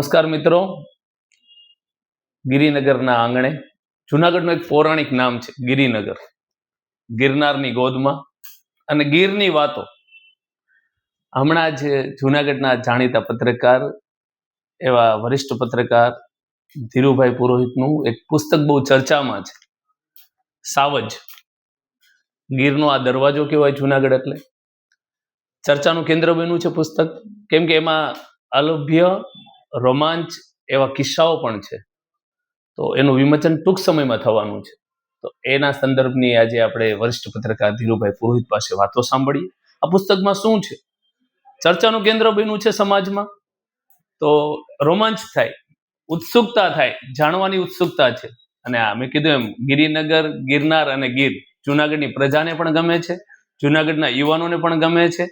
નમસ્કાર મિત્રો. ગિરિનગરના આંગણે જુનાગઢનું એક પૌરાણિક નામ છે, ગિરિનગર. ગિરનારની ગોદમાં અને ગીરની વાતો. હમણાં જ જુનાગઢના જાણીતા પત્રકાર, એવા વરિષ્ઠ પત્રકાર, ધીરુભાઈ પુરોહિતનું એક પુસ્તક બહુ ચર્ચામાં છે. સાવજ. ગીરનો આ દરવાજો કહેવાય જુનાગઢ એટલે. ચર્ચાનું કેન્દ્ર બન્યું છે પુસ્તક. કેમ કે એમાં અલભ્ય રોમાંચ એવા કિસ્સાઓ પણ છે. તો એનું વિમોચન ટૂંક સમયમાં થવાનું છે. તો એના સંદર્ભની આજે આપણે વરિષ્ઠ પત્રકાર ધીરુભાઈ પુરોહિત પાસે વાતો સાંભળીએ. આ પુસ્તકમાં શું છે? ચર્ચાનું કેન્દ્ર બન્યું છે સમાજમાં. તો રોમાંચ થાય, ઉત્સુકતા થાય, જાણવાની ઉત્સુકતા છે. અને આ મેં કીધું એમ, ગિરિનગર, ગિરનાર અને ગીર જુનાગઢની પ્રજાને પણ ગમે છે, જુનાગઢના યુવાનોને પણ ગમે છે.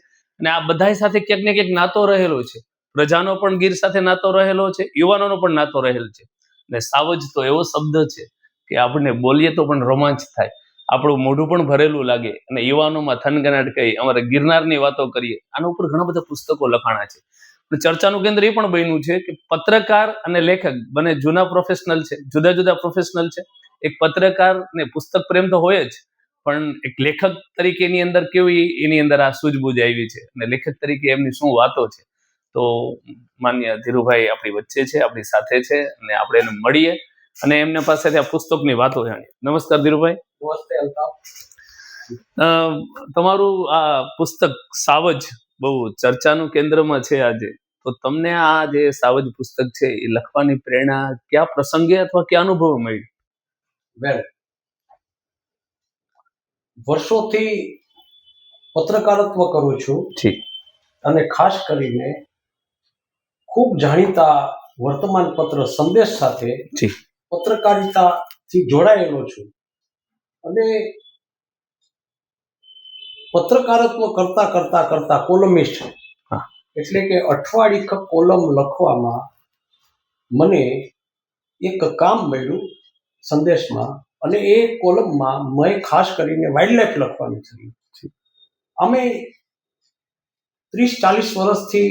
અને આ બધા સાથે ક્યાંક ને ક્યાંક નાતો રહેલો છે. પ્રજાનો પણ ગીર સાથે નાતો રહેલો છે, યુવાનોનો પણ નાતો રહેલ છે. ને સાવજ તો એવો શબ્દ છે કે આપણને બોલીએ તો પણ રોમાંચ થાય. આપણું મોઢું પણ ભરેલું લાગે અને યુવાનોમાં થનગનાટ કહી અમારે ગિરનારની વાતો કરીએ. આના ઉપર ઘણા બધા પુસ્તકો લખાણા છે. ચર્ચાનું કેન્દ્ર એ પણ બન્યું છે કે પત્રકાર અને લેખક બંને જૂના પ્રોફેશનલ છે, જુદા જુદા પ્રોફેશનલ છે. એક પત્રકાર ને પુસ્તક પ્રેમ તો હોય જ, પણ એક લેખક તરીકે એની અંદર કેવી એની અંદર આ સૂઝબૂઝ આવી છે અને લેખક તરીકે એમની શું વાતો છે? તો માન્ય ધીરુભાઈ આપણી વચ્ચે છે આપણી સાથે છે અને આપણે એને મળીએ અને એમને પાસેથી આ પુસ્તકની વાતો જાણીએ. નમસ્કાર ધીરુભાઈ. નમસ્તે અલ્તાફ તમારું આ પુસ્તક સાવજ બહુ ચર્ચાનું કેન્દ્રમાં છે આજે. તો તમને આ જે સાવજ પુસ્તક છે એ લખવાની પ્રેરણા કયા પ્રસંગે અથવા કયા અનુભવ મળી? વેલ વર્ષોથી પત્રકારત્વ કરું છું ઠીક અને ખાસ કરીને ખૂબ જાણીતા વર્તમાન પત્ર સંદેશ સાથે. પત્રકારિતાથી જોડાયેલો છું અને પત્રકારત્વ કરતા કરતા કરતા કોલમિસ્ટ. એટલે કે અઠવાડિક કોલમ લખવામાં મને એક કામ મળ્યું સંદેશમાં અને એ કોલમમાં મેં ખાસ કરીને વાઇલ્ડ લાઈફ લખવાનું થયું અમે ત્રીસ ચાલીસ વર્ષથી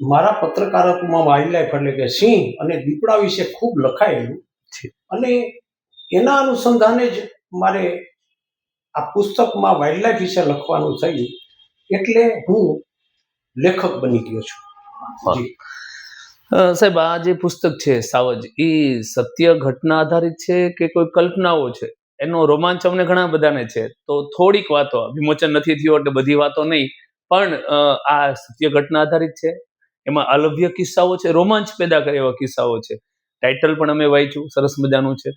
મારા પત્રકારત્વમાં વાઇલ્ડ લાઈફ એટલે કે સિંહ અને દીપડા વિશે ખૂબ લખાયેલું છે. અને એના અનુસંધાને જ મારે આ પુસ્તકમાં વાઇલ્ડ લાઈફ વિશે લખવાનું થયું એટલે હું લેખક બની ગયો છું. સાહેબ આ જે પુસ્તક છે સાવજ એ સત્ય ઘટના આધારિત છે કે કોઈ કલ્પનાઓ છે? એનો રોમાંચ અમને ઘણા બધાને છે. તો થોડીક વાતો વિમોચન નથી થયું એટલે બધી વાતો નહીં. પણ આ સત્ય ઘટના આધારિત છે? એમાં અલભ્ય કિસ્સાઓ છે રોમાંચ પેદા કરે એવા કિસ્સાઓ છે. ટાઇટલ પણ અમે વાંચ્યું સરસ મજાનું છે.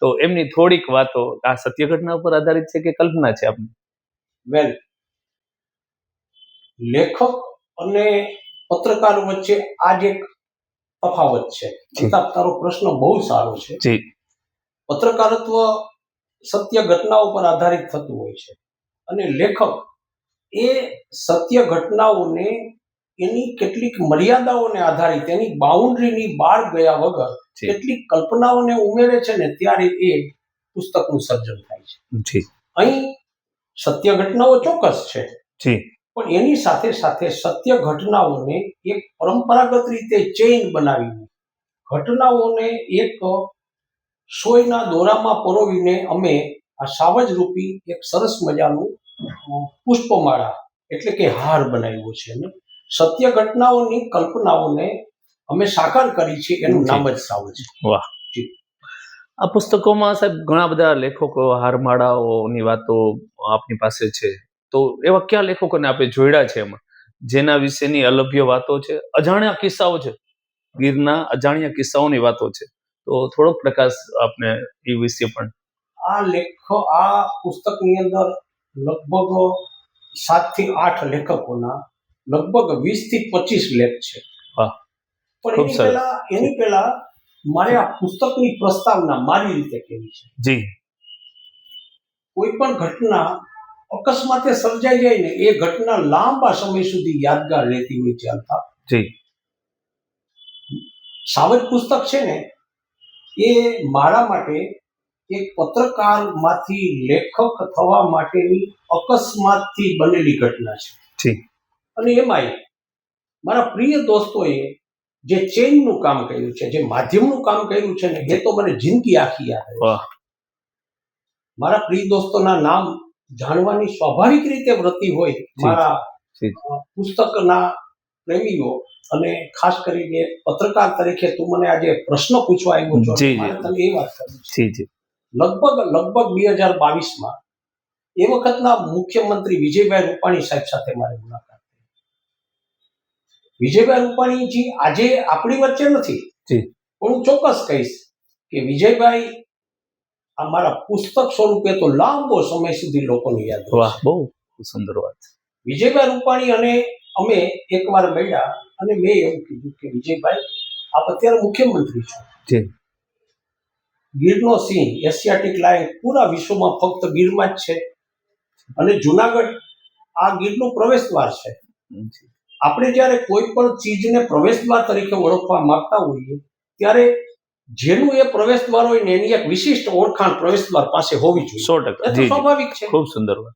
તો એમની થોડીક વાતો આ સત્ય ઘટના ઉપર આધારિત છે કે કલ્પના છે આપની? વેલ લેખક અને પત્રકાર વચ્ચે આ જે તફાવત છે. તારો પ્રશ્ન બહુ સારો છે. જી. પત્રકારત્વ સત્ય ઘટના ઉપર આધારિત થતું હોય છે. અને લેખક એ સત્ય ઘટનાઓને એની કેટલીક મર્યાદાઓને આધારિત એની બાઉન્ડ્રીની બહાર ગયા વગર. કેટલીક કલ્પનાઓને ઉમેરે છે ને ત્યારે એ પુસ્તકનું સર્જન થાય છે. અહીં સત્ય ઘટનાઓ ચોક્કસ છે. પણ એની સાથે સાથે સત્ય ઘટનાઓને એક પરંપરાગત રીતે ચેઇન બનાવીને ઘટનાઓને એક સોયના દોરામાં પરોવીને અમે આ સાવજ રૂપી એક સરસ મજાનું પુષ્પમાળા એટલે કે હાર બનાવ્યો છે સત્ય ઘટનાઓની કલ્પનાઓને અમે સાકાર કરી છે એનું નામ જ સાવજ આ પુસ્તકોમાં સાહેબ ઘણા બધા લેખકો હારમાળાઓની વાતો આપની પાસે છે. તો એવા કયા લેખકોને આપણે જોડ્યા છે એમાં? જેના વિશેની અલભ્ય વાતો છે. અજાણ્યા કિસ્સાઓ છે. ગીરના અજાણ્યા કિસ્સાઓની વાતો છે. તો થોડોક પ્રકાશ આપને એ વિશે પણ. આ લેખ આ પુસ્તકની અંદર લગભગ સાતથી આઠ લેખકોના લગભગ વીસથી પચીસ લેખ છે. પણ એની પહેલા એની પહેલા મારે આ પુસ્તકની પ્રસ્તાવના મારી રીતે કેવી છે? જી. કોઈ પણ ઘટના અકસ્માતે સર્જાઈ જાય ને એ ઘટના લાંબા સમય સુધી યાદગાર રહેતી હોય છે અર્થાત. જી. સાવજ પુસ્તક છે ને એ મારા માટે એક પત્રકારમાંથી લેખક થવા માટેની અકસ્માતથી બનેલી ઘટના છે. જી. અને એમાંય મારા પ્રિય દોસ્તોએ જે ચેઇનનું કામ કર્યું છે જે માધ્યમનું કામ કર્યું છે ને એ તો મને જિંદગી આખી યાદ મારા પ્રિય દોસ્તોના નામ જાણવાની સ્વાભાવિક રીતે વૃત્તિ હોય મારા પુસ્તકના પ્રેમીઓ અને ખાસ કરીને પત્રકાર તરીકે તું મને આજે પ્રશ્ન પૂછવા આવ્યો છો. તને એ વાત જી. લગભગ લગભગ બે હજાર બાવીસમાં એ વખતના મુખ્યમંત્રી વિજયભાઈ રૂપાણી સાહેબ સાથે મારી મુલાકાત વિજયભાઈ રૂપાણીજી આજે આપણી વચ્ચે નથી. પણ હું ચોક્કસ કહીશ કે વિજયભાઈ અમારા પુસ્તક સ્વરૂપે તો લાંબો સમય સુધી લોકોને યાદ વાહ બહુ સુંદર વાત. વિજયભાઈ રૂપાણી અને અમે એકવાર મળ્યા અને મેં એવું કીધું કે વિજયભાઈ આપ અત્યારે મુખ્યમંત્રી છો. ગીરનો સિંહ એશિયાટિક લાયન પૂરા વિશ્વમાં ફક્ત ગીરમાં જ છે. અને જુનાગઢ આ ગીરનું પ્રવેશદ્વાર છે. જી. આપણે જ્યારે કોઈ પણ ચીજને પ્રવેશદ્વાર તરીકે ઓળખવા માંગતા હોઈએ ત્યારે જેનું એ પ્રવેશદ્વાર હોય ને એની એક વિશિષ્ટ ઓળખાણ પ્રવેશદ્વાર પાસે હોવી જોઈએ. સો ટકા. સ્વાભાવિક છે. ખૂબ સુંદર વાત.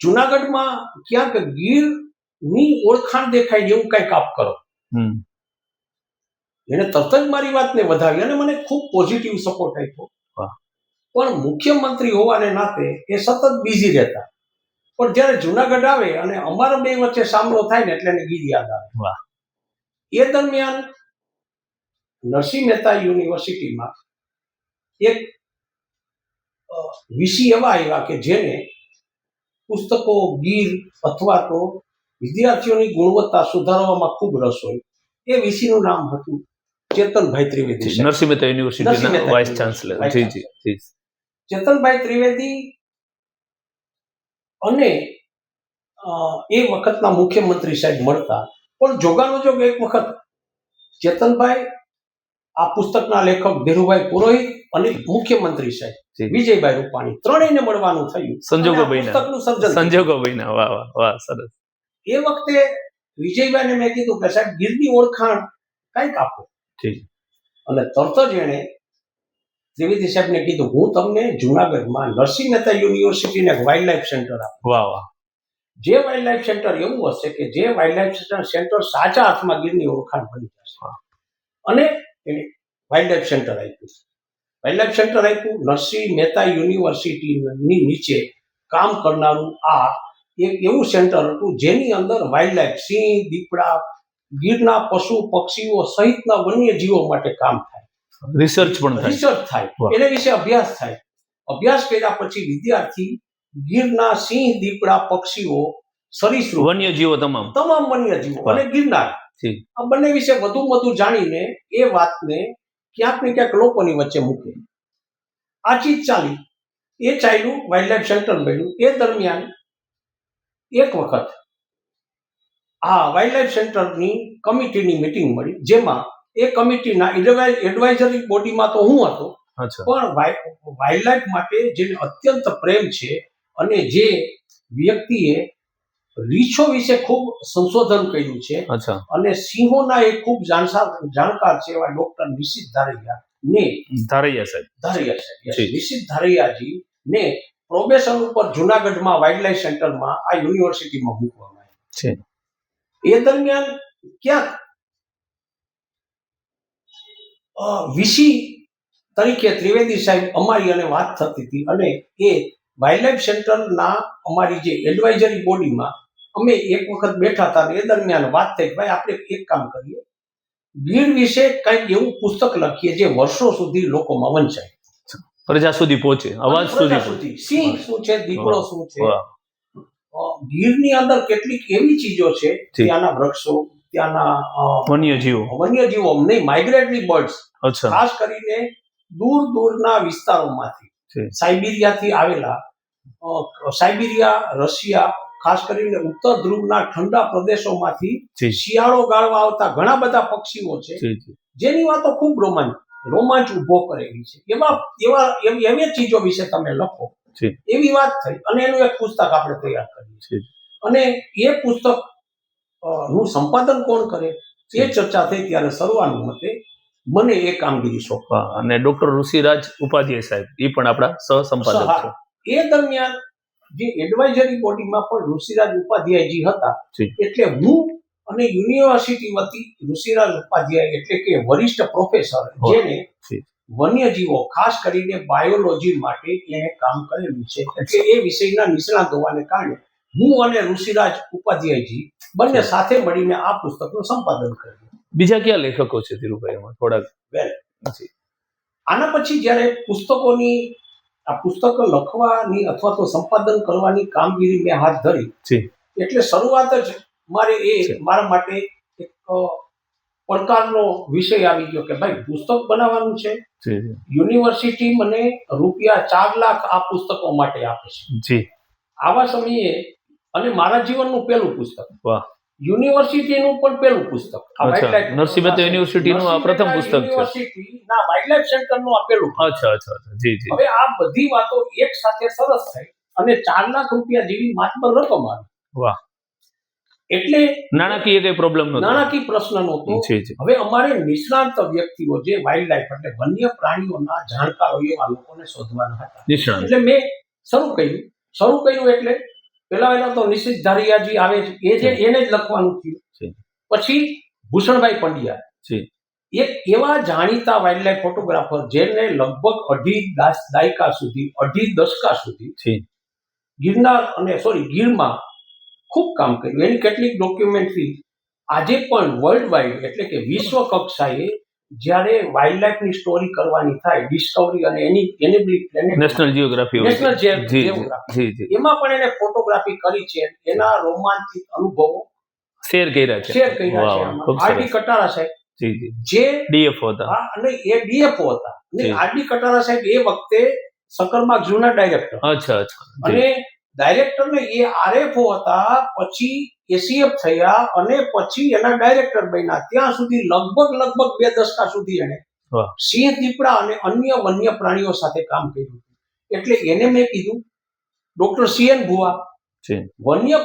જુનાગઢમાં ક્યાંક ગીરની ઓળખાણ દેખાય એવું કંઈક આપ કરો. એને તરત જ મારી વાતને વધાવી અને મને ખૂબ પોઝિટિવ સપોર્ટ આપ્યો. પણ મુખ્યમંત્રી હોવાને નાતે એ સતત બિઝી રહેતા. પણ જ્યારે જુનાગઢ આવે અને અમારા બે વચ્ચે સામનો થાય ને એટલે એને ગીર યાદ આવે. એ દરમિયાન નરસિંહ મહેતા યુનિવર્સિટીમાં એક વિષય એવા આવ્યા કે જેને પુસ્તકો ગીર અથવા તો વિદ્યાર્થીઓની ગુણવત્તા સુધારવામાં ખૂબ રસ હોય. એ વિષયનું નામ હતું ચેતનભાઈ ત્રિવેદી નરસિંહ મહેતા યુનિવર્સિટીના વાઇસ ચાન્સલર. જી જી જી. ચેતનભાઈ ત્રિવેદી અને એ વખતના મુખ્યમંત્રી સાહેબ મળતા. પણ જોગાનો જોગ એક વખત ચેતનભાઈ આ પુસ્તકના લેખક ધીરુભાઈ પુરોહિત અને મુખ્યમંત્રી સાહેબ. વિજયભાઈ રૂપાણી. ત્રણેયને મળવાનું થયું. સંજોગો. પુસ્તકનું સર્જન થયું. સંજોગો વાહ વાહ વાહ સરસ. એ વખતે વિજયભાઈને મેં કીધું કે સાહેબ ગીરની ઓળખાણ કંઈક આપો. અને તરત જ એણે ત્રિવેદી સાહેબને કીધું હું તમને જુનાગઢમાં નરસિંહ મહેતા યુનિવર્સિટીને વાઇલ્ડ લાઈફ સેન્ટર આપું. વાહ વાહ. જે વાઇલ્ડ લાઈફ સેન્ટર એવું હશે કે જે વાઇલ્ડ લાઈફ સેન્ટર સાચા હાથમાં ગીરની ઓળખાણ બની જશે. અને એને વાઇલ્ડ લાઈફ સેન્ટર આપ્યું વાઇલ્ડ લાઈફ સેન્ટર આપ્યું નરસિંહ મહેતા યુનિવર્સિટીની નીચે કામ કરનારું આ એક એવું સેન્ટર હતું જેની અંદર વાઇલ્ડ લાઈફ સિંહ દીપડા ગીરના પશુ પક્ષીઓ સહિતના વન્ય જીવો માટે કામ થાય. રિસર્ચ પણ થાય. રિસર્ચ થાય. એને વિશે અભ્યાસ થાય. અભ્યાસ કર્યા પછી વિદ્યાર્થી ગીરના સિંહ દીપડા પક્ષીઓ સરીસૃપ. વન્ય જીવો તમામ. તમામ વન્ય જીવો અને ગિરનાર. આ બંને વિશે વધુ વધુ જાણીને એ વાતને ક્યાંક ને ક્યાંક લોકોની વચ્ચે મૂકે. આ ચીજ ચાલી. એ ચાલ્યું વાઇલ્ડ લાઈફ સેન્ટર બન્યું એ દરમિયાન એક વખત આ વાઇલ્ડ લાઈફ સેન્ટરની કમિટીની મિટિંગ મળી જેમાં એ કમિટીના એડવાઇઝરી બોડીમાં તો હું હતો પણ વાઇલ્ડ લાઈફ માટે જેને અત્યંત પ્રેમ છે અને જે વ્યક્તિએ રીછો વિશે ખૂબ સંશોધન કર્યું છે અને સિંહોના એ ખૂબ જાણકાર છે એવા ડોક્ટર નિશિત ધારૈયા ને ધારૈયા સાહેબ ધારૈયા સાહેબ નિશિત ધારૈયાજી ને પ્રોબેશન ઉપર જુનાગઢમાં વાઇલ્ડ લાઈફ સેન્ટરમાં આ યુનિવર્સિટીમાં મૂકવામાં છે. એ દરમિયાન ક્યાંક વીસી તરીકે ત્રિવેદી સાહેબ અમારી અને વાત થતી હતી અને એ વાઇલ્ડ લાઈફ સેન્ટરના અમારી જે એડવાઇઝરી બોડીમાં અમે એક વખત બેઠા હતા એ દરમિયાન વાત થઈ ભાઈ આપણે એક કામ કરીએ. ગીર વિશે કંઈક એવું પુસ્તક લખીએ જે વર્ષો સુધી લોકોમાં વંચાય. પ્રજા સુધી પહોંચે અવાજ સુધી સુધી. સિંહ શું છે દીપડો શું છે? ગીરની અંદર કેટલીક એવી ચીજો છે ત્યાંના વૃક્ષો ત્યાંના વન્યજીવો. વન્ય જીવો વન્યજીવો નહીં માઇગ્રેટરી બર્ડ્સ ખાસ કરીને દૂર દૂરના વિસ્તારોમાંથી. સાઇબિરિયાથી આવેલા સાઇબિરિયા રશિયા ખાસ કરીને ઉત્તર ધ્રુવના ઠંડા પ્રદેશોમાંથી શિયાળો ગાળવા આવતા ઘણા બધા પક્ષીઓ છે. જેની વાતો ખૂબ રોમાંચ રોમાંચ ઊભો કરેલી છે. એવા એવા એવી એવી ચીજો વિશે તમે લખો. એવી વાત થઈ અને એનું એક પુસ્તક આપણે તૈયાર કરીએ જી. અને એ પુસ્તકનું સંપાદન કોણ કરે? એ ચર્ચા થઈ ત્યારે સર્વાનુમતે મને એ કામગીરી સોંપવા અને ડોક્ટર ઋષિરાજ ઉપાધ્યાય સાહેબ એ પણ આપણા સહસંપાદક છે. એ દરમિયાન જે એડવાઇઝરી બોડીમાં પણ ઋષિરાજ ઉપાધ્યાયજી હતા એટલે હું અને યુનિવર્સિટી વતી ઋષિરાજ ઉપાધ્યાય એટલે કે વરિષ્ઠ પ્રોફેસર જેને વન્યજીવો ખાસ કરીને બાયોલોજી માટે એને કામ કરેલું છે. એટલે એ વિષયના નિષ્ણાત હોવાને કારણે હું અને ઋષિરાજ ઉપાધ્યાયજી બંને સાથે મળીને આ પુસ્તકનું સંપાદન કર્યું. બીજા કયા લેખકો છે ધીરુભાઈ એમાં થોડાક. આના પછી જ્યારે પુસ્તકોની આ પુસ્તક લખવાની અથવા તો સંપાદન કરવાની કામગીરી મેં હાથ ધરી. એટલે શરૂઆત જ મારે એ. મારા માટે એક પડકારનો વિષય આવી ગયો કે ભાઈ પુસ્તક બનાવવાનું છે. યુનિવર્સિટી મને રૂપિયા ચાર લાખ આ પુસ્તકો માટે આપે છે આવા સમયે અને મારા જીવનનું પહેલું પુસ્તક વાહ. યુનિવર્સિટીનું પણ પેલું પુસ્તક. નરસિંહ મહેતા યુનિવર્સિટીનું આ પ્રથમ પુસ્તક છે. ના વાઇલ્ડ લાઈફ સેન્ટરનું આપેલું અચ્છા અચ્છા જી જી. હવે આ બધી વાતો એક સાથે સરસ થઈ અને ચાર લાખ રૂપિયા જેવી માત્ર રકમ આવી. વાહ. એટલે નાણાકીય કઈ પ્રોબ્લેમ નહોતો. નાણાકીય પ્રશ્ન નહોતો. હવે અમારે નિષ્ણાંત વ્યક્તિઓ જે વાઇલ્ડ લાઈફ એટલે વન્ય પ્રાણીઓના જાણકારો એવા લોકોને શોધવાના હતા. એટલે મેં શરૂ કર્યું. શરૂ કર્યું એટલે પેલા પહેલા તો નિશિત ધારિયાજી આવે છે એ જે એને જ લખવાનું. થયું. પછી ભૂષણભાઈ પંડ્યા. એક એવા જાણીતા વાઇલ્ડલાઇફ ફોટોગ્રાફર જેને લગભગ અઢી દાસ- દાયકા સુધી અઢી દશકા સુધી ગિરનાર અને સોરી ગીરમાં ખૂબ કામ કર્યું. એની કેટલીક ડોક્યુમેન્ટરી આજે પણ વર્લ્ડ વાઇડ એટલે કે વિશ્વ કક્ષાએ જ્યારે વાઇલ્ડ લાઈફની સ્ટોરી કરવાની થાય ડિસ્કવરી અને એની animal planet National Geography National જી જી જિયોગ્રાફી જી જી. એમાં પણ એને ફોટોગ્રાફી કરી છે. એના રોમાંચિત અનુભવો શેર કર્યા છે. શેર કર્યા છે આરડી કટારા સાહેબ. જી જી. જે ડીએફ હતા. અને એ ડીએફઓ હતા. અને. આરડી કટારા સાહેબ એ વખતે સકરબાગ જૂના ડાયરેક્ટર અચ્છા અચ્છા. અને ડાયરેક્ટર ને એ આરએફઓ હતા પછી એસીએફ થયા અને પછી એના ડાયરેક્ટર બન્યા. ત્યાં સુધી લગભગ લગભગ બે દશકા સુધી એને સિંહ દીપડા અને અન્ય વન્ય પ્રાણીઓ સાથે કામ કર્યું. એટલે એને મેં કીધું ડોક્ટર સીએન ભુવા વન્ય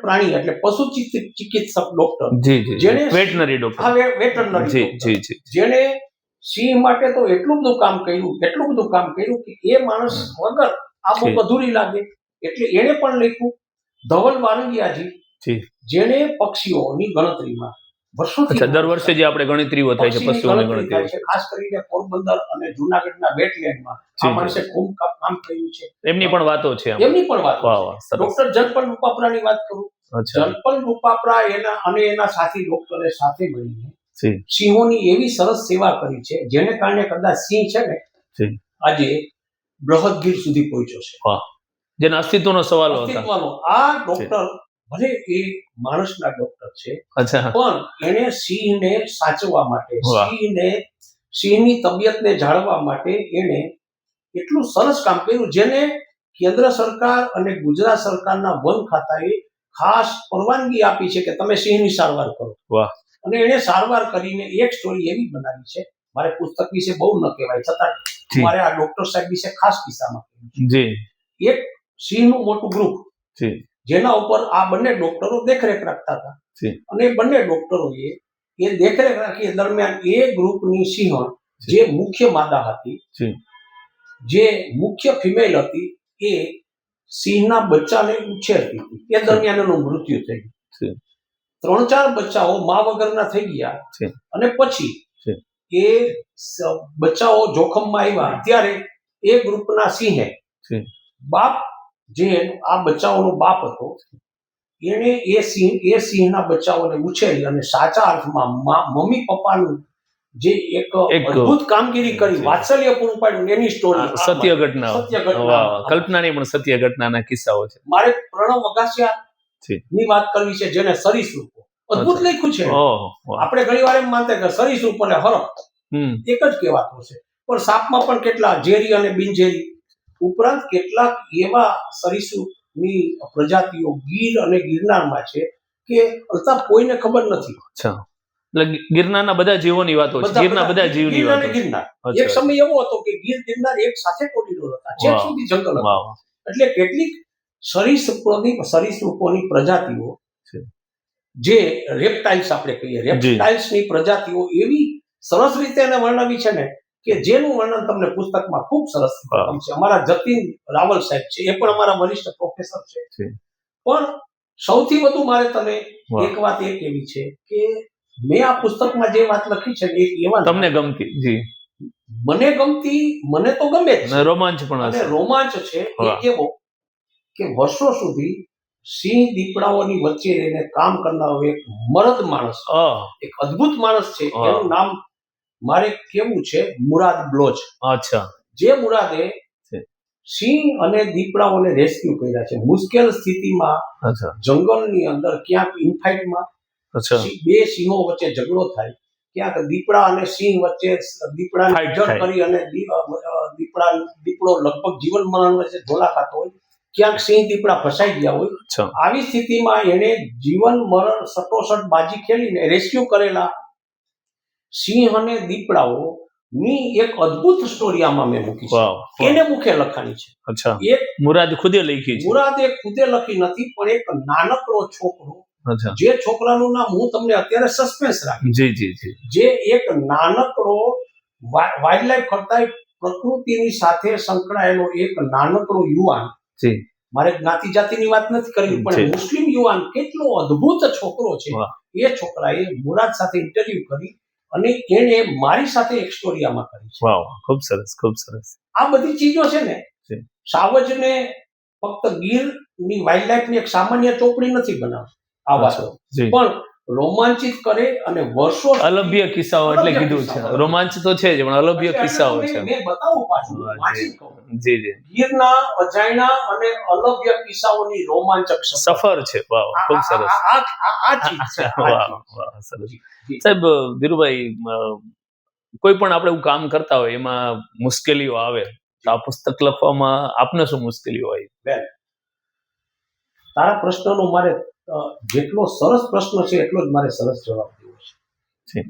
પ્રાણી એટલે પશુ ચિકિત્સક ડોક્ટર. જેને- વેટનરી ડોક્ટર હવે વેટરનરી જી જી જી જેણે સિંહ માટે તો એટલું બધું કામ કર્યું એટલું બધું કામ કર્યું કે એ માણસ વગર આ બહુ અધૂરી લાગે. એટલે એને પણ લખ્યું ધવલ વારંગિયાજી. જી. જેણે પક્ષીઓની ગણતરીમાં વર્ષોથી દર વર્ષે જે આપણે ગણતરીઓ થાય છે પશુઓની ગણતરી છે ખાસ કરીને પોરબંદર અને જુનાગઢના વેટલેન્ડમાં. આ માણસે ખૂબ કામ કર્યું છે. એમની પણ વાતો છે એમની પણ વાત વાહ ડોક્ટર જનપલ રૂપાપરાની વાત કરું. જનપલ રૂપાપરા એના અને એના સાથી ડોક્ટરે સાથે મળીને સિંહોની એવી સરસ સેવા કરી છે જેને કારણે કદાચ સિંહ છે ને આજે બૃહદગીર સુધી પહોંચ્યો છે. જેના અસ્તિત્વનો સવાલો હતા. આ ડોક્ટર ભલે એ માણસના ડોક્ટર છે પણ એને સિંહને સાચવવા માટે સિંહને સિંહની તબિયતને જાળવવા માટે એને એટલું સરસ કામ કર્યું જેને કેન્દ્ર સરકાર અને ગુજરાત સરકારના વન ખાતાએ ખાસ પરવાનગી આપી છે કે તમે સિંહની સારવાર કરો. અને એને સારવાર કરીને એક સ્ટોરી એવી બનાવી છે મારે પુસ્તક વિશે બહુ ન કહેવાય છતાં મારે આ ડોક્ટર સાહેબ વિશે ખાસ કિસ્સામાં એક સિંહનું મોટું ગ્રુપ જેના ઉપર આ બંને ડોક્ટરો દેખરેખ રાખતા હતા. અને બંને ડોક્ટરોએ એ દેખરેખ રાખી દરમિયાન એ ગ્રુપની સિંહ જે. મુખ્ય માદા હતી જે. મુખ્ય ફિમેલ હતી એ સિંહના બચ્ચાને ઉછેરતી હતી. એ દરમિયાન એનું મૃત્યુ થઈ ગયું ત્રણ ચાર બચ્ચાઓ મા વગરના થઈ ગયા. અને પછી એ બચ્ચાઓ જોખમમાં આવ્યા. ત્યારે એ ગ્રુપના સિંહે બાપ જે આ બચ્ચાઓનો બાપ હતો એણે એ સિંહ એ સિંહના બચ્ચાઓને ઉછેરી અને સાચા અર્થમાં મમ્મી પપ્પાનું જે એક અદ્ભુત કામગીરી કરી વાત્સલ્ય પૂરું પાડ્યું એની સ્ટોરી સત્ય ઘટના સત્ય. કલ્પનાની પણ સત્ય ઘટનાના કિસ્સાઓ છે. મારે પ્રણવ અગાસિયા. ની વાત કરવી છે જેને સરીસૃપો અદ્ભુત લખ્યું છે. આપણે ઘણી વાર એમ માનતા કે સરીસૃપ અને હરખ. એક જ કહેવાતો છે. પણ સાપમાં પણ કેટલા ઝેરી અને બિનઝેરી ઉપરાંત કેટલાક એવા સરીસૃપની પ્રજાતિઓ ગીર અને ગિરનારમાં છે કે અલ્તાફ કોઈને ખબર નથી. અચ્છા. એટલે ગિરનારના બધા જીવોની વાતો છે. ગીરના બધા જીવની વાતો ગિરનાર. એક સમય એવો હતો કે ગીર ગિરનાર એક સાથે કોરિડોર હતા. છેક સુધી જંગલ હતા. એટલે કેટલીક સરીસૃપોની સરીસૃપોની પ્રજાતિઓ છે. જે રેપ્ટાઇલ્સ આપણે કહીએ રેપ્ટાઇલ્સની પ્રજાતિઓ એવી સરસ રીતે એને વર્ણવી છે ને કે જેનું વર્ણન તમને પુસ્તકમાં ખૂબ સરસ છે અમારા જતીન રાવલ સાહેબ છે એ પણ અમારા વરિષ્ઠ પ્રોફેસર છે. પણ સૌથી વધુ મારે તમે એક વાત એ કેવી છે કે મેં આ પુસ્તકમાં જે વાત લખી છે એવા તમને ગમતી જી. મને ગમતી મને તો ગમે છે. રોમાંચ પણ હશે. રોમાંચ છે કેવો એવો કે વર્ષો સુધી સિંહ દીપડાઓની વચ્ચે રહીને કામ કરનારો એક મરદ માણસ એક અદ્ભુત માણસ છે. એનું નામ મારે કેવું છે? મુરાદ બ્લોચ. અચ્છા. જે મુરાદે સિંહ અને દીપડાઓને રેસ્ક્યુ કર્યા છે. મુશ્કેલ સ્થિતિમાં જંગલની અંદર ક્યાંક ઇનફાઇટમાં બે સિંહો વચ્ચે ઝઘડો થાય. ક્યાંક દીપડા અને સિંહ વચ્ચે Fight જડ કરી અને દીપડા દીપડો લગભગ જીવન મરણ વચ્ચે ઢોલા ખાતો હોય. ક્યાંક સિંહ દીપડા ફસાઈ ગયા હોય. આવી સ્થિતિમાં એને જીવન મરણ સટોસટ બાજી ખેલીને રેસ્ક્યુ કરેલા સિંહ અને દીપડાઓ ની એક અદ્ભુત સ્ટોરી આમાં મેં મૂકી છે. એને મુખે લખાણી છે. અચ્છા. એક મુરાદ ખુદે લખી છે. મુરાદે ખુદે લખી નથી પણ એક નાનકડો છોકરો જે છોકરાનું નામ હું તમને અત્યારે સસ્પેન્સ રાખી જી જી જી. જે એક નાનકડો વાઇલ્ડ લાઈફ કરતા પ્રકૃતિની સાથે સંકળાયેલો એક નાનકડો યુવાન જી. મારે જ્ઞાતિ જાતિની વાત નથી કરવી પણ મુસ્લિમ યુવાન કેટલો અદ્ભુત છોકરો છે. એ છોકરાએ મુરાદ સાથે ઇન્ટરવ્યુ કરી અને એને મારી સાથે એક સ્ટોરી આમાં કરી છે. વાહ ખૂબ સરસ ખૂબ સરસ. આ બધી ચીજો છે ને સાવજને ફક્ત ગીરની વાઇલ્ડ લાઈફની એક સામાન્ય ચોપડી નથી બનાવતી. આ વાતો પણ રોમાંચિત કરે અને વર્ષો અલભ્ય કિસ્સાઓ એટલે કીધું છે. રોમાંચ તો છે જ પણ અલભ્ય કિસ્સાઓ છે. મેં બતાવું પાછું જી. જી. ગીરના અજાયણા અને અલભ્ય કિસ્સાઓની રોમાંચક સફર છે. વાહ ખૂબ સરસ. આ- ચીજ છે. વાહ વાહ સરસ. સાહેબ ધીરુભાઈ કોઈ પણ આપણે એવું કામ કરતા હોય એમાં મુશ્કેલીઓ આવે તો આ પુસ્તક લખવામાં આપને શું મુશ્કેલીઓ આવી? તારા પ્રશ્નનો મારે જેટલો સરસ પ્રશ્ન છે એટલો જ મારે સરસ જવાબ દેવો છે.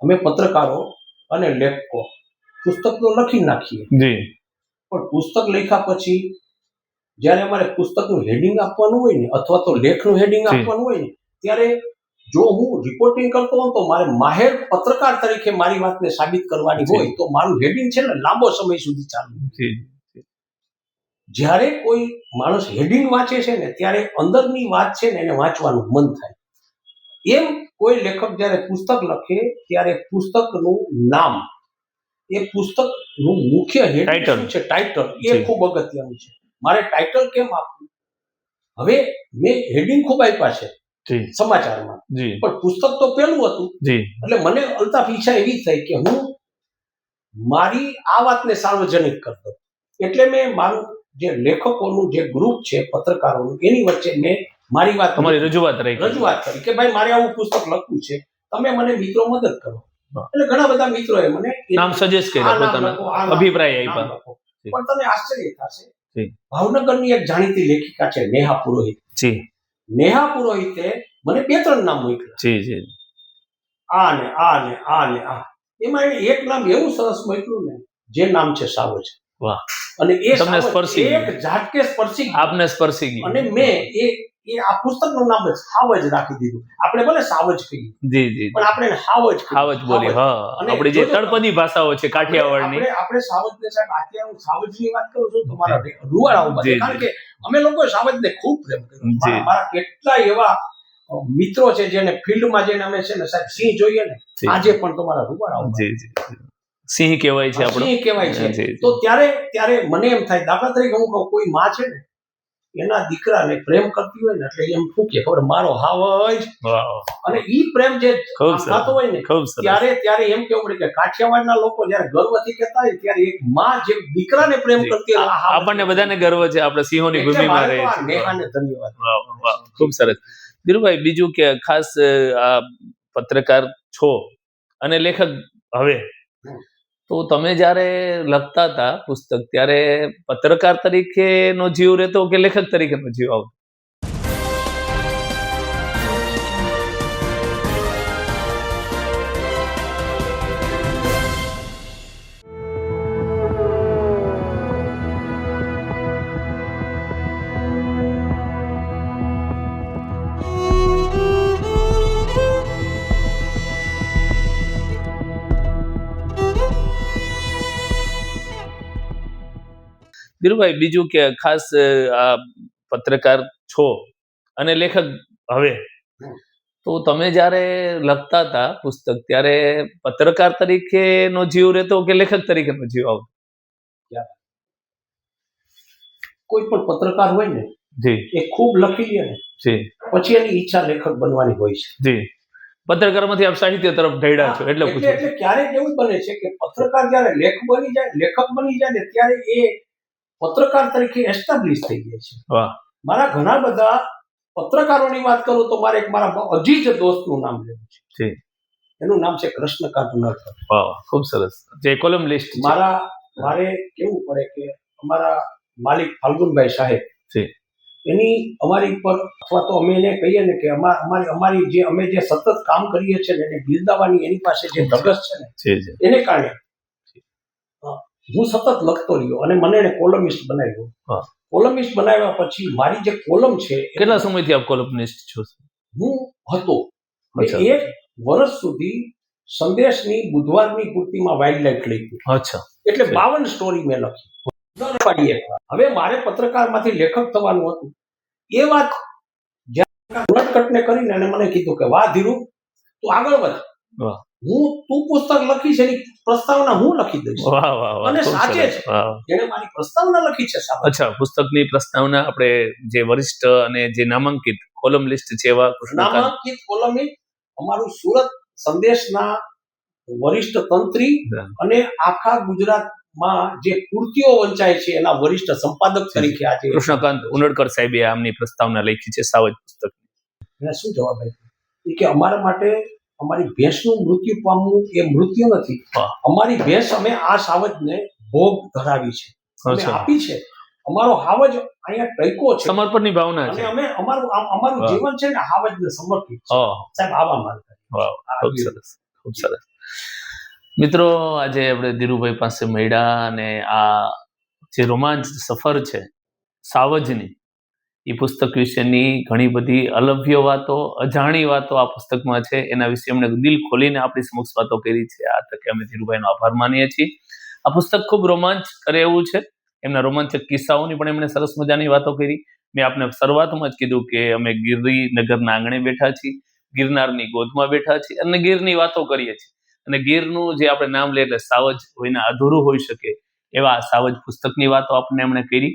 અમે પત્રકારો અને લેખકો પુસ્તક તો લખી નાખીએ. પણ પુસ્તક લખ્યા પછી જ્યારે અમારે પુસ્તકનું હેડિંગ આપવાનું હોય ને અથવા તો લેખનું હેડિંગ આપવાનું હોય ને ત્યારે જો હું રિપોર્ટિંગ કરતો હોઉં તો મારે માહેર પત્રકાર તરીકે મારી વાતને સાબિત કરવાની હોય તો મારું હેડિંગ છે ને લાંબો સમય સુધી ચાલુ જ્યારે કોઈ માણસ હેડિંગ વાંચે છે ને ત્યારે અંદરની વાત છે ને એને વાંચવાનું મન થાય. એમ કોઈ લેખક જ્યારે પુસ્તક લખે ત્યારે પુસ્તકનું નામ એ પુસ્તકનું મુખ્ય ટાઇટલ છે? ટાઇટલ એ ખૂબ અગત્યનું છે. મારે ટાઇટલ કેમ આપવું? હવે મેં હેડિંગ ખૂબ આપ્યા છે સમાચારમાં. પણ પુસ્તક તો પેલું હતું. એટલે મને અલ્તાફ ઈચ્છા એવી થઈ કે હું મારી આ વાતને સાર્વજનિક કરતો એટલે મેં મારું જે લેખકોનું જે ગ્રુપ છે પત્રકારોનું એની વચ્ચે મેં મારી વાત તમારી રજૂઆત રહી રજૂઆત કરી કે ભાઈ મારે આવું પુસ્તક લખવું છે. તમે મને મિત્રો મદદ કરો. એટલે ઘણા બધા મિત્રોએ મને નામ સજેસ્ટ કર્યા પોતાના અભિપ્રાય આપ્યા. પણ તમને આશ્ચર્ય થશે. ભાવનગરની એક જાણીતી લેખિકા છે નેહા પુરોહિત. જી. નેહા પુરોહિતે મને બે ત્રણ નામ મોકલ્યા. જી જી. આ ને આ ને આ ને આ. એમાં એક નામ એવું સરસ મોકલ્યું ને જે નામ છે સાવજ. વાહ. અને એ તમને સ્પર્શી એક ઝાટકે સ્પર્શી આપને સ્પર્શી ગઈ અને મેં એ એ આ પુસ્તકનું નામ જ સાવજ રાખી દીધું. આપણે ભલે સાવજ કહીએ. જી જી પણ આપણે કહીએ. હાવજ બોલી હા. આપણી જે તળપદી ભાષાઓ છે કાઠિયાવાડની. આપણે આપણે સાવજને સાહેબ કાઠિયાવાડ સાવજની વાત કરું છું તમારા જી, થાય. કારણ કે અમે લોકો સાવજને ખૂબ પ્રેમ કર્યો. મારા કેટલા એવા મિત્રો છે જેને ફિલ્ડમાં જઈને અમે છે ને સાહેબ સિંહ જોઈએ ને આજે પણ તમારા ઊભા જી જી. સિંહ કહેવાય છે આપણો. સિંહ કહેવાય છે. જી, જી. તો ત્યારે ત્યારે મને એમ થાય દાખલા તરીકે હું કહું કોઈ માં છે ને એના દીકરાને પ્રેમ કરતી હોય ને એટલે એમ ફૂકે ખબર મારો હાવજ વાહ. અને ઈ પ્રેમ જે થતો હોય ને ત્યારે ત્યારે એમ કેવું પડે કે કાઠિયાવાડના લોકો જયારે ગર્વથી કહેતા હોય ત્યારે એક માં જે દીકરાને પ્રેમ કરતી હોય. આપણને બધાને ગર્વ છે આપણે સિંહોની ભૂમિમાં રહે છે ધન્યવાદ. ખૂબ સરસ. ધીરુભાઈ બીજું કે ખાસ આ પત્રકાર છો અને લેખક હવે. તો તમે જ્યારે લખતા હતા પુસ્તક, ત્યારે પત્રકાર તરીકે નો જીવ રહેતો કે લેખક તરીકેનો જીવ આવતો? ધીરુભાઈ બીજું કે ખાસ આ પત્રકાર છો અને લેખક હવે. તો તમે જ્યારે લખતા હતા પુસ્તક ત્યારે પત્રકાર તરીકે નો જીવ રહેતો કે લેખક તરીકે નો જીવ આવતો? કોઈ પણ પત્રકાર હોય ને જી. એ ખૂબ લખી લે ને જી. પછી એની ઈચ્છા લેખક બનવાની હોય છે. જી. પત્રકારમાંથી આપ સાહિત્ય તરફ ઢળ્યા છો એટલે એટલે ક્યારેક એવું બને છે કે પત્રકાર જ્યારે લેખ બની જાય લેખક બની જાય ને ત્યારે એ પત્રકાર તરીકે એસ્ટાબ્લિશ થઈ ગયા છે. મારા ઘણા બધા પત્રકારોની વાત કરું તો મારે એક મારા અજીજ દોસ્તનું નામ લેવું છે. એનું નામ છે કૃષ્ણકાંત નરકર ખૂબ સરસ. જે કોલમ લિસ્ટ મારા મારે કેવું પડે કે અમારા માલિક ફાલ્ગુનભાઈ સાહેબ છે એની અમારી પર અથવા તો અમે એને કહીએ ને કે અમા- અમારી અમારી જે અમે જે સતત કામ કરીએ છીએ ને એને બિરદાવાની એની પાસે જે ધગસ છે ને એને કારણે હું સતત લખતો રહ્યો અને મને એને કોલમિસ્ટ બનાવ્યો. કોલમિસ્ટ બનાવ્યા પછી મારી જે કોલમ છે કેટલા સમયથી આપ કોલમનિસ્ટ છો? હું હતો. એક વર્ષ સુધી સંદેશની બુધવારની પૂર્તિમાં વાઇલ્ડ લાઈફ લખી અચ્છા. એટલે બાવન સ્ટોરી મેં લખી. એક હવે મારે પત્રકારમાંથી લેખક થવાનું હતું. એ વાત જ્યારે નટકટને કરીને એને મને કીધું કે વાહ ધીરુ તું આગળ વધ. હું તું પુસ્તક લખીશ એની પ્રસ્તાવના હું લખી દઈશ. વાહ વાહ વાહ અને સાચે છે. વાહ. મારી પ્રસ્તાવના લખી છે સાહેબ. અચ્છા પુસ્તકની પ્રસ્તાવના આપણે જે વરિષ્ઠ અને જે નામાંકિત કોલમ લિસ્ટ છે એવા કૃષ્ણકાંત નામાંકિત કોલમી અમારું સુરત સંદેશના વરિષ્ઠ તંત્રી અને આખા ગુજરાતમાં જે પૂર્તિઓ વંચાય છે એના વરિષ્ઠ સંપાદક તરીકે આજે કૃષ્ણકાંત ઉનડકર સાહેબે આમની પ્રસ્તાવના લખી છે સાવજ પુસ્તક શું જવાબ આપ્યો? કે અમારા માટે અમારી ભેંસનું મૃત્યુ પામવું એ મૃત્યુ નથી. અમારી ભેંસ અમે આ સાવજને ભોગ ધરાવી છે આપી છે. અમારો હાવજ અહીંયા ટૈકો છે. સમર્પણની ભાવના છે. અમે અમારું અમારું જીવન છે ને હાવજને સમર્પિત સાહેબ આવા માર્ગ સરસ ખૂબ સરસ. મિત્રો આજે આપણે ધીરુભાઈ પાસે મળ્યા અને આ જે રોમાંચ સફર છે સાવજની એ પુસ્તક વિશેની ઘણી બધી અલભ્ય વાતો, અજાણી વાતો આ પુસ્તકમાં છે. એના વિશે એમણે દિલ ખોલીને આપણી સમક્ષ વાતો કરી છે. આ તકે અમે ધીરુભાઈનો આભાર માનીએ છીએ. આ પુસ્તક ખૂબ રોમાંચ કરે એવું છે. એમના રોમાંચક કિસ્સાઓની પણ એમણે સરસ મજાની વાતો કરી. મેં આપને શરૂઆતમાં જ કીધું કે અમે ગિરિનગરના આંગણે બેઠા છીએ. ગિરનારની ગોદમાં બેઠા છીએ અને ગીરની વાતો કરીએ છીએ. અને ગીરનું જે આપણે નામ લઈએ એટલે સાવજ હોઈને અધૂરું હોઈ શકે એવા સાવજ પુસ્તકની વાતો આપણને એમણે કરી.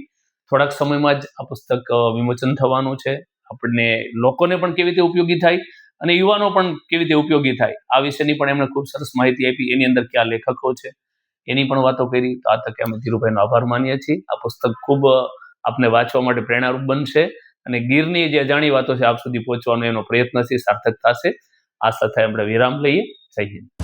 થોડાક સમયમાં જ આ પુસ્તક વિમોચન થવાનું છે. આપણને લોકોને પણ કેવી રીતે ઉપયોગી થાય અને યુવાનો પણ કેવી રીતે ઉપયોગી થાય, આ વિશેની પણ એમણે ખૂબ સરસ માહિતી આપી. એની અંદર કયા લેખકો છે, એની પણ વાતો કરી. તો આ તકે અમે ધીરુભાઈનો આભાર માનીએ છીએ. આ પુસ્તક ખૂબ આપને વાંચવા માટે પ્રેરણારૂપ બનશે અને ગીરની જે અજાણી વાતો છે, આપ સુધી પહોંચવાનો એનો પ્રયત્ન છે, સાર્થક થશે. આ સાથે આપણે વિરામ લઈએ. જય હિન્દ.